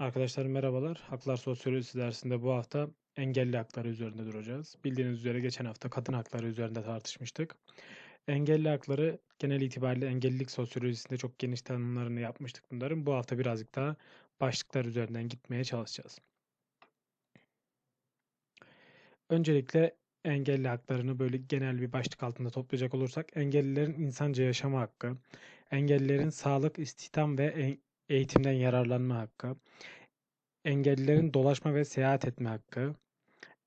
Arkadaşlar merhabalar. Haklar Sosyolojisi dersinde bu hafta engelli hakları üzerinde duracağız. Bildiğiniz üzere geçen hafta kadın hakları üzerinde tartışmıştık. Engelli hakları genel itibariyle engellilik sosyolojisinde çok geniş tanımlarını yapmıştık bunların. Bu hafta birazcık daha başlıklar üzerinden gitmeye çalışacağız. Öncelikle engelli haklarını böyle genel bir başlık altında toplayacak olursak engellilerin insanca yaşama hakkı, engellilerin sağlık, istihdam ve eğitimden yararlanma hakkı, engellilerin dolaşma ve seyahat etme hakkı,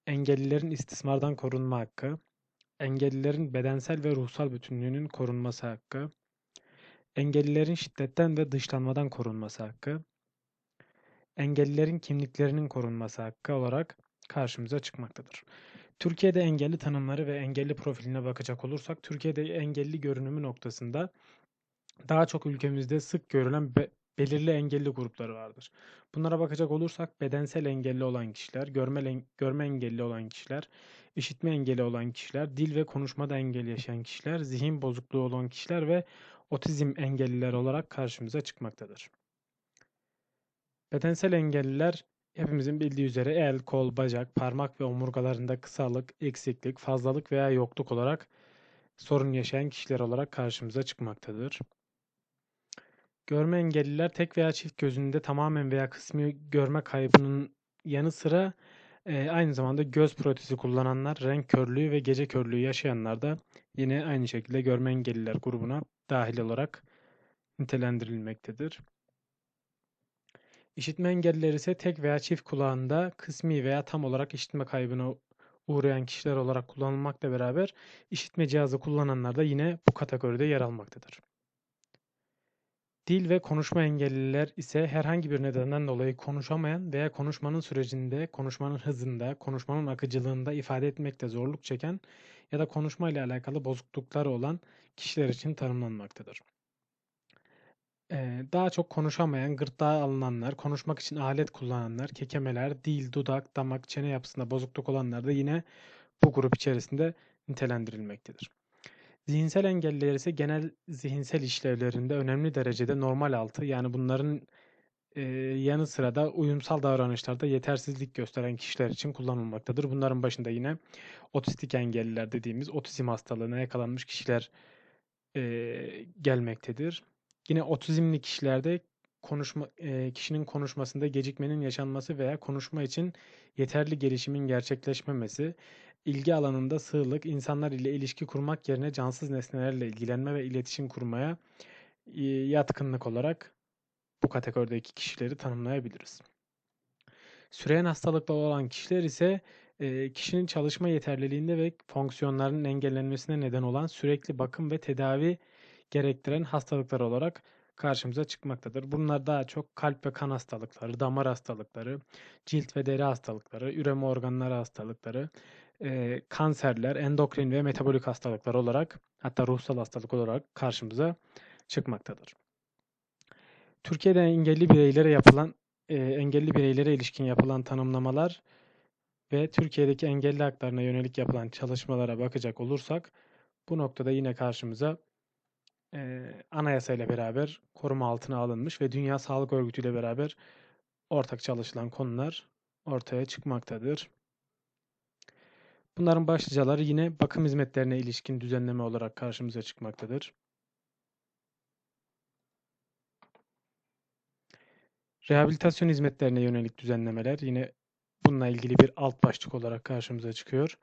engellilerin istismardan korunma hakkı, engellilerin bedensel ve ruhsal bütünlüğünün korunması hakkı, engellilerin şiddetten ve dışlanmadan korunması hakkı, engellilerin kimliklerinin korunması hakkı olarak karşımıza çıkmaktadır. Türkiye'de engelli tanımları ve engelli profiline bakacak olursak, Türkiye'de engelli görünümü noktasında daha çok ülkemizde sık görülen belirli engelli grupları vardır. Bunlara bakacak olursak bedensel engelli olan kişiler, görme, görme engelli olan kişiler, işitme engelli olan kişiler, dil ve konuşmada engelli yaşayan kişiler, zihin bozukluğu olan kişiler ve otizm engelliler olarak karşımıza çıkmaktadır. Bedensel engelliler hepimizin bildiği üzere el, kol, bacak, parmak ve omurgalarında kısalık, eksiklik, fazlalık veya yokluk olarak sorun yaşayan kişiler olarak karşımıza çıkmaktadır. Görme engelliler tek veya çift gözünde tamamen veya kısmi görme kaybının yanı sıra e, aynı zamanda göz protezi kullananlar, renk körlüğü ve gece körlüğü yaşayanlar da yine aynı şekilde görme engelliler grubuna dahil olarak nitelendirilmektedir. İşitme engelliler ise tek veya çift kulağında kısmi veya tam olarak işitme kaybına uğrayan kişiler olarak kullanılmakla beraber işitme cihazı kullananlar da yine bu kategoride yer almaktadır. Dil ve konuşma engelliler ise herhangi bir nedenden dolayı konuşamayan veya konuşmanın sürecinde, konuşmanın hızında, konuşmanın akıcılığında ifade etmekte zorluk çeken ya da konuşma ile alakalı bozuklukları olan kişiler için tanımlanmaktadır. Ee, daha çok konuşamayan, gırtlağa alınanlar, konuşmak için alet kullananlar, kekemeler, dil, dudak, damak, çene yapısında bozukluk olanlar da yine bu grup içerisinde nitelendirilmektedir. Zihinsel engelliler ise genel zihinsel işlevlerinde önemli derecede normal altı yani bunların e, yanı sıra da uyumsal davranışlarda yetersizlik gösteren kişiler için kullanılmaktadır. Bunların başında yine otistik engelliler dediğimiz otizm hastalığına yakalanmış kişiler e, gelmektedir. Yine otizmli kişilerde konuşma e, kişinin konuşmasında gecikmenin yaşanması veya konuşma için yeterli gelişimin gerçekleşmemesi, ilgi alanında sığlık, insanlar ile ilişki kurmak yerine cansız nesnelerle ilgilenme ve iletişim kurmaya yatkınlık olarak bu kategorideki kişileri tanımlayabiliriz. Süreyen hastalıklı olan kişiler ise e, kişinin çalışma yeterliliğinde ve fonksiyonlarının engellenmesine neden olan sürekli bakım ve tedavi gerektiren hastalıklar olarak karşımıza çıkmaktadır. Bunlar daha çok kalp ve kan hastalıkları, damar hastalıkları, cilt ve deri hastalıkları, üreme organları hastalıkları, e, kanserler, endokrin ve metabolik hastalıklar olarak hatta ruhsal hastalık olarak karşımıza çıkmaktadır. Türkiye'de engelli bireylere yapılan e, engelli bireylere ilişkin yapılan tanımlamalar ve Türkiye'deki engelli haklarına yönelik yapılan çalışmalara bakacak olursak bu noktada yine karşımıza e, anayasa ile beraber koruma altına alınmış ve Dünya Sağlık Örgütü ile beraber ortak çalışılan konular ortaya çıkmaktadır. Bunların başlıcaları yine bakım hizmetlerine ilişkin düzenleme olarak karşımıza çıkmaktadır. Rehabilitasyon hizmetlerine yönelik düzenlemeler yine bununla ilgili bir alt başlık olarak karşımıza çıkıyor.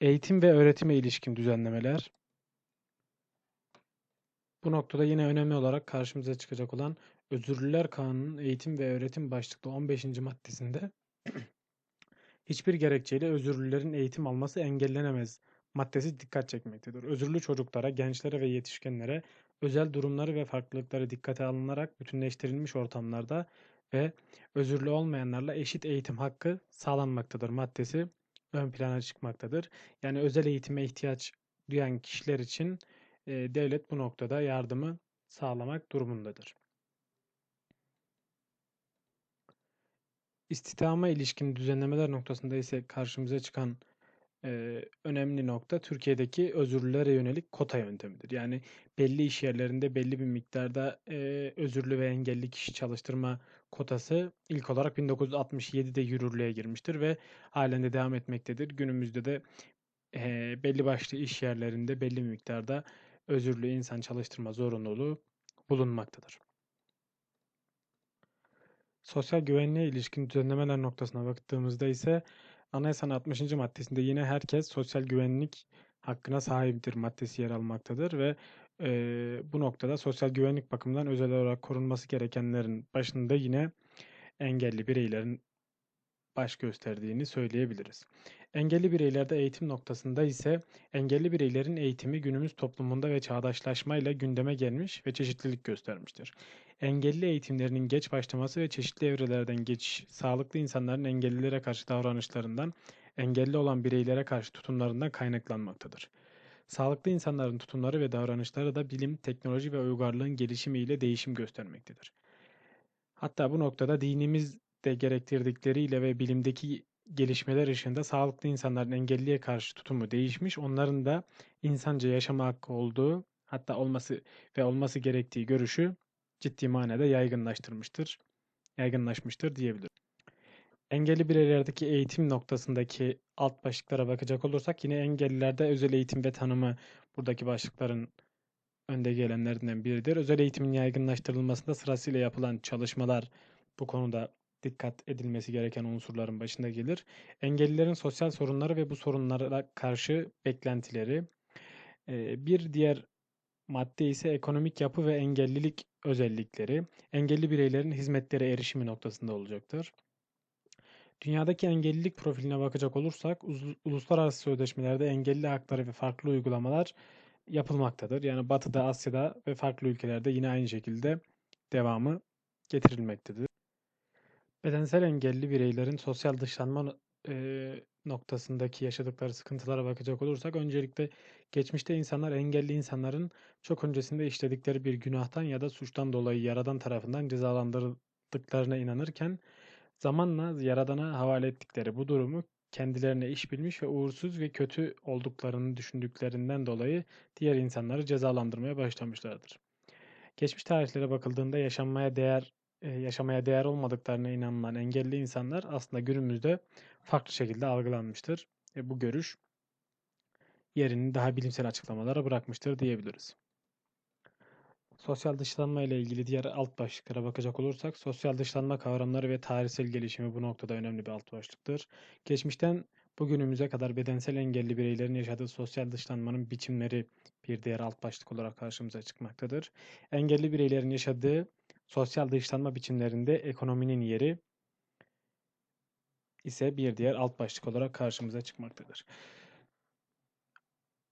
Eğitim ve öğretime ilişkin düzenlemeler. Bu noktada yine önemli olarak karşımıza çıkacak olan Özürlüler Kanunu'nun eğitim ve öğretim başlıklı 15. maddesinde hiçbir gerekçeyle özürlülerin eğitim alması engellenemez maddesi dikkat çekmektedir. Özürlü çocuklara, gençlere ve yetişkinlere özel durumları ve farklılıkları dikkate alınarak bütünleştirilmiş ortamlarda ve özürlü olmayanlarla eşit eğitim hakkı sağlanmaktadır maddesi ön plana çıkmaktadır. Yani özel eğitime ihtiyaç duyan kişiler için e, devlet bu noktada yardımı sağlamak durumundadır. İstihdama ilişkin düzenlemeler noktasında ise karşımıza çıkan e, önemli nokta Türkiye'deki özürlülere yönelik kota yöntemidir. Yani belli iş yerlerinde belli bir miktarda e, özürlü ve engelli kişi çalıştırma kotası ilk olarak 1967'de yürürlüğe girmiştir ve halen de devam etmektedir. Günümüzde de e, belli başlı iş yerlerinde belli bir miktarda özürlü insan çalıştırma zorunluluğu bulunmaktadır. Sosyal güvenliğe ilişkin düzenlemeler noktasına baktığımızda ise Anayasanın 60. maddesinde yine herkes sosyal güvenlik hakkına sahiptir maddesi yer almaktadır ve e, bu noktada sosyal güvenlik bakımından özel olarak korunması gerekenlerin başında yine engelli bireylerin baş gösterdiğini söyleyebiliriz. Engelli bireylerde eğitim noktasında ise engelli bireylerin eğitimi günümüz toplumunda ve çağdaşlaşmayla gündeme gelmiş ve çeşitlilik göstermiştir. Engelli eğitimlerinin geç başlaması ve çeşitli evrelerden geçiş, sağlıklı insanların engellilere karşı davranışlarından, engelli olan bireylere karşı tutumlarından kaynaklanmaktadır. Sağlıklı insanların tutumları ve davranışları da bilim, teknoloji ve uygarlığın gelişimiyle değişim göstermektedir. Hatta bu noktada dinimiz de gerektirdikleriyle ve bilimdeki gelişmeler ışığında sağlıklı insanların engelliye karşı tutumu değişmiş, onların da insanca yaşama hakkı olduğu, hatta olması ve olması gerektiği görüşü ciddi manada yaygınlaştırmıştır, yaygınlaşmıştır diyebiliriz. Engelli bireylerdeki eğitim noktasındaki alt başlıklara bakacak olursak yine engellilerde özel eğitim ve tanımı buradaki başlıkların önde gelenlerinden biridir. Özel eğitimin yaygınlaştırılmasında sırasıyla yapılan çalışmalar bu konuda dikkat edilmesi gereken unsurların başında gelir. Engellilerin sosyal sorunları ve bu sorunlara karşı beklentileri. Bir diğer madde ise ekonomik yapı ve engellilik özellikleri. Engelli bireylerin hizmetlere erişimi noktasında olacaktır. Dünyadaki engellilik profiline bakacak olursak uluslararası sözleşmelerde engelli hakları ve farklı uygulamalar yapılmaktadır. Yani Batı'da, Asya'da ve farklı ülkelerde yine aynı şekilde devamı getirilmektedir. Bedensel engelli bireylerin sosyal dışlanma e, noktasındaki yaşadıkları sıkıntılara bakacak olursak öncelikle geçmişte insanlar engelli insanların çok öncesinde işledikleri bir günahtan ya da suçtan dolayı yaradan tarafından cezalandırıldıklarına inanırken zamanla yaradana havale ettikleri bu durumu kendilerine iş bilmiş ve uğursuz ve kötü olduklarını düşündüklerinden dolayı diğer insanları cezalandırmaya başlamışlardır. Geçmiş tarihlere bakıldığında yaşanmaya değer yaşamaya değer olmadıklarına inanılan engelli insanlar aslında günümüzde farklı şekilde algılanmıştır. E, bu görüş yerini daha bilimsel açıklamalara bırakmıştır diyebiliriz. Sosyal dışlanma ile ilgili diğer alt başlıklara bakacak olursak, sosyal dışlanma kavramları ve tarihsel gelişimi bu noktada önemli bir alt başlıktır. Geçmişten bugünümüze kadar bedensel engelli bireylerin yaşadığı sosyal dışlanmanın biçimleri bir diğer alt başlık olarak karşımıza çıkmaktadır. Engelli bireylerin yaşadığı sosyal dışlanma biçimlerinde ekonominin yeri ise bir diğer alt başlık olarak karşımıza çıkmaktadır.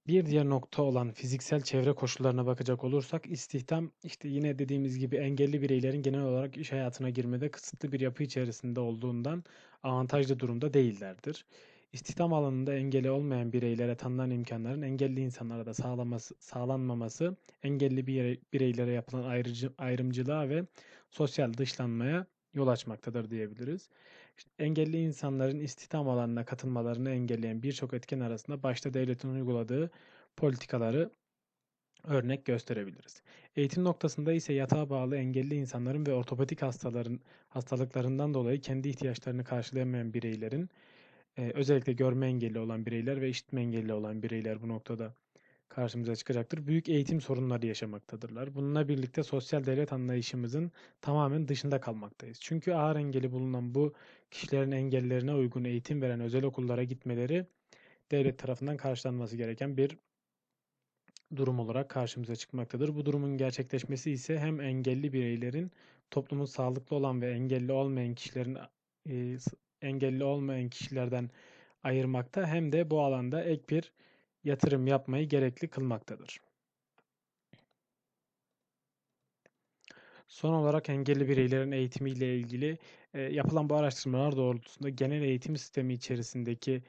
Bir diğer nokta olan fiziksel çevre koşullarına bakacak olursak istihdam işte yine dediğimiz gibi engelli bireylerin genel olarak iş hayatına girmede kısıtlı bir yapı içerisinde olduğundan avantajlı durumda değillerdir. İstihdam alanında engeli olmayan bireylere tanınan imkanların engelli insanlara da sağlaması, sağlanmaması engelli bireylere yapılan ayrıcı, ayrımcılığa ve sosyal dışlanmaya yol açmaktadır diyebiliriz. İşte engelli insanların istihdam alanına katılmalarını engelleyen birçok etken arasında başta devletin uyguladığı politikaları örnek gösterebiliriz. Eğitim noktasında ise yatağa bağlı engelli insanların ve ortopedik hastaların hastalıklarından dolayı kendi ihtiyaçlarını karşılayamayan bireylerin özellikle görme engelli olan bireyler ve işitme engelli olan bireyler bu noktada karşımıza çıkacaktır. Büyük eğitim sorunları yaşamaktadırlar. Bununla birlikte sosyal devlet anlayışımızın tamamen dışında kalmaktayız. Çünkü ağır engeli bulunan bu kişilerin engellerine uygun eğitim veren özel okullara gitmeleri devlet tarafından karşılanması gereken bir durum olarak karşımıza çıkmaktadır. Bu durumun gerçekleşmesi ise hem engelli bireylerin toplumun sağlıklı olan ve engelli olmayan kişilerin engelli olmayan kişilerden ayırmakta hem de bu alanda ek bir yatırım yapmayı gerekli kılmaktadır. Son olarak engelli bireylerin eğitimiyle ilgili e, yapılan bu araştırmalar doğrultusunda genel eğitim sistemi içerisindeki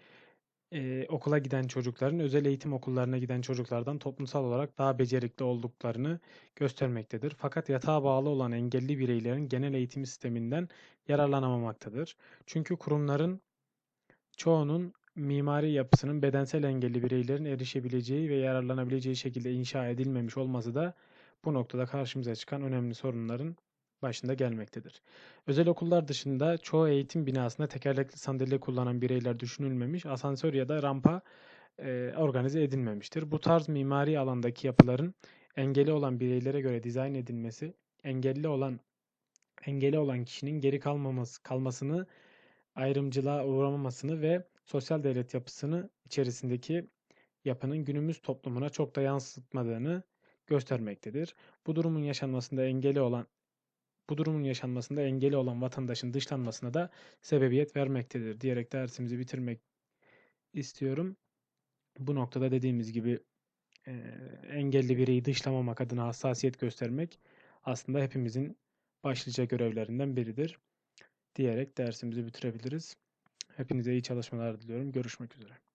e, okula giden çocukların özel eğitim okullarına giden çocuklardan toplumsal olarak daha becerikli olduklarını göstermektedir. Fakat yatağa bağlı olan engelli bireylerin genel eğitim sisteminden yararlanamamaktadır. Çünkü kurumların çoğunun mimari yapısının bedensel engelli bireylerin erişebileceği ve yararlanabileceği şekilde inşa edilmemiş olması da bu noktada karşımıza çıkan önemli sorunların başında gelmektedir. Özel okullar dışında çoğu eğitim binasında tekerlekli sandalye kullanan bireyler düşünülmemiş, asansör ya da rampa e, organize edilmemiştir. Bu tarz mimari alandaki yapıların engelli olan bireylere göre dizayn edilmesi, engelli olan engeli olan kişinin geri kalmaması kalmasını, ayrımcılığa uğramamasını ve sosyal devlet yapısını içerisindeki yapının günümüz toplumuna çok da yansıtmadığını göstermektedir. Bu durumun yaşanmasında engeli olan bu durumun yaşanmasında engeli olan vatandaşın dışlanmasına da sebebiyet vermektedir diyerek dersimizi bitirmek istiyorum. Bu noktada dediğimiz gibi e, engelli bireyi dışlamamak adına hassasiyet göstermek aslında hepimizin başlıca görevlerinden biridir diyerek dersimizi bitirebiliriz. Hepinize iyi çalışmalar diliyorum. Görüşmek üzere.